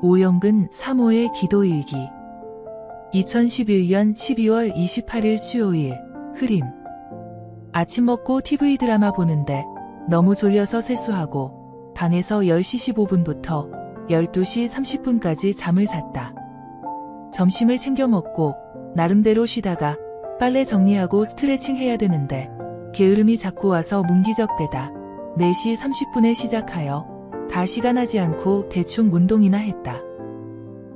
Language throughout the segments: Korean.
오영근 사모의 기도일기 2011년 12월 28일 수요일 흐림 아침 먹고 TV 드라마 보는데 너무 졸려서 세수하고 방에서 10시 15분부터 12시 30분까지 잠을 잤다. 점심을 챙겨 먹고 나름대로 쉬다가 빨래 정리하고 스트레칭 해야 되는데 게으름이 자꾸 와서 문기적대다. 4시 30분에 시작하여 다 시간하지 않고 대충 운동이나 했다.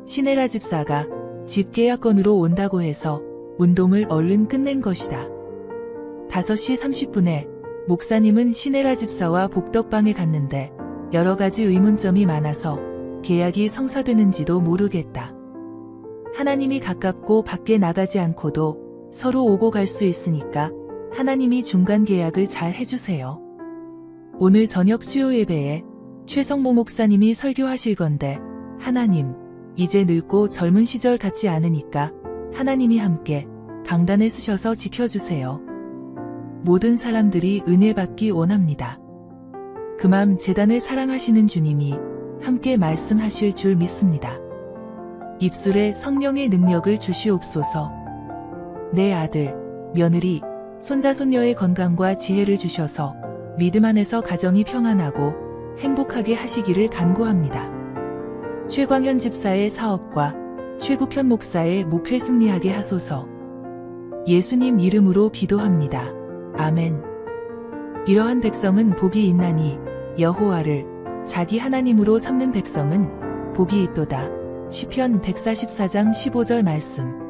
시네라 집사가 집 계약건으로 온다고 해서 운동을 얼른 끝낸 것이다. 5시 30분에 목사님은 시네라 집사와 복덕방에 갔는데 여러 가지 의문점이 많아서 계약이 성사되는지도 모르겠다. 하나님이 가깝고 밖에 나가지 않고도 서로 오고 갈 수 있으니까 하나님이 중간 계약을 잘 해주세요. 오늘 저녁 수요 예배에 최성모 목사님이 설교하실 건데 하나님 이제 늙고 젊은 시절 같지 않으니까 하나님이 함께 강단에 쓰셔서 지켜주세요. 모든 사람들이 은혜 받기 원합니다. 그맘 재단을 사랑하시는 주님이 함께 말씀하실 줄 믿습니다. 입술에 성령의 능력을 주시옵소서. 내 아들, 며느리, 손자 손녀의 건강과 지혜를 주셔서 믿음 안에서 가정이 평안하고 행복하게 하시기를 간구합니다. 최광현 집사의 사업과 최국현 목사의 목회 승리하게 하소서. 예수님 이름으로 기도합니다. 아멘. 이러한 백성은 복이 있나니 여호와를 자기 하나님으로 삼는 백성은 복이 있도다. 시편 144장 15절 말씀.